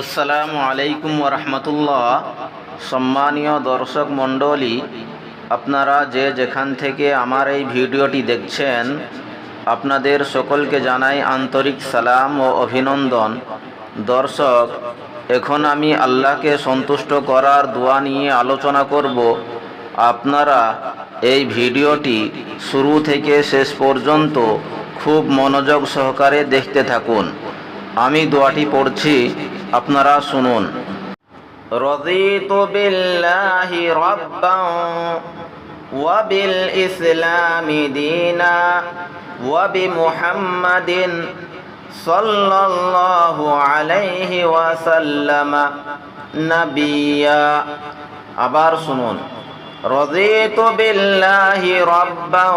আসসালামু আলাইকুম রহমতুল্লাহ। সম্মানীয় দর্শক মণ্ডলী, আপনারা যে যেখান থেকে আমার এই ভিডিওটি দেখছেন, আপনাদের সকলকে জানাই আন্তরিক সালাম ও অভিনন্দন। দর্শক, এখন আমি আল্লাহকে সন্তুষ্ট করার দোয়া নিয়ে আলোচনা করব। আপনারা এই ভিডিওটি শুরু থেকে শেষ পর্যন্ত খুব মনোযোগ সহকারে দেখতে থাকুন। আমি দোয়াটি পড়ছি আপনারা শুনুন رضيت بالله ربا وبالإسلام دينا وبمحمد صلى الله عليه وسلم نبيا আবার শুনুন رضيت بالله ربا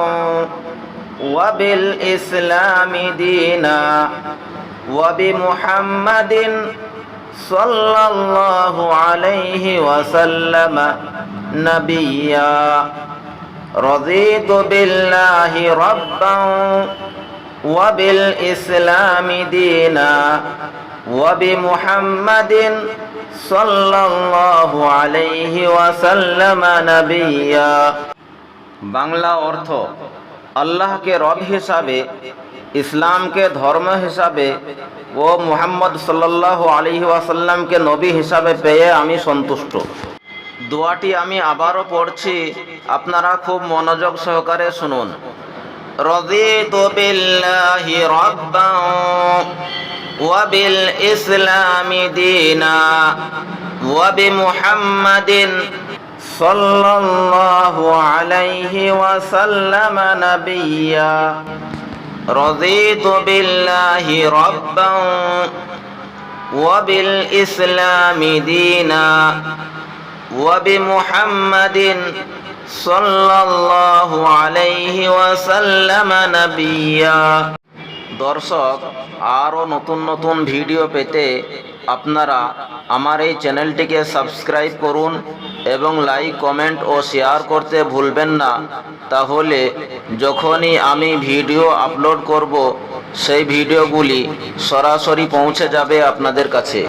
وبالإسلام دينا وبمحمد صلى الله عليه وسلم نبيا رضيت بالله ربا وبالإسلام دينا وبمحمد صلى الله عليه وسلم نبيا বাংলা অর্থ আল্লাহকে রব হিসাবে ইসলামকে ধর্ম হিসাবে ও মুহাম্মদ সাল্লাহ আলী ওয়াসাল্লামকে নবী হিসাবে পেয়ে আমি সন্তুষ্ট দোয়াটি আমি আবারও পড়ছি আপনারা খুব মনোযোগ সহকারে শুনুন رضيت بالله ربا وبالإسلام دينا وبمحمد صلى الله عليه وسلم نبيا رضيت بالله ربا وبالإسلام دينا وبمحمد صلى الله عليه وسلم نبيا দর্শক আরও নতুন নতুন ভিডিও পেতে আপনারা আমার এই চ্যানেলটিকে সাবস্ক্রাইব করুন এবং লাইক, কমেন্ট ও শেয়ার করতে ভুলবেন না। তাহলে যখনই আমি ভিডিও আপলোড করব, সেই ভিডিওগুলি সরাসরি পৌঁছে যাবে আপনাদের কাছে।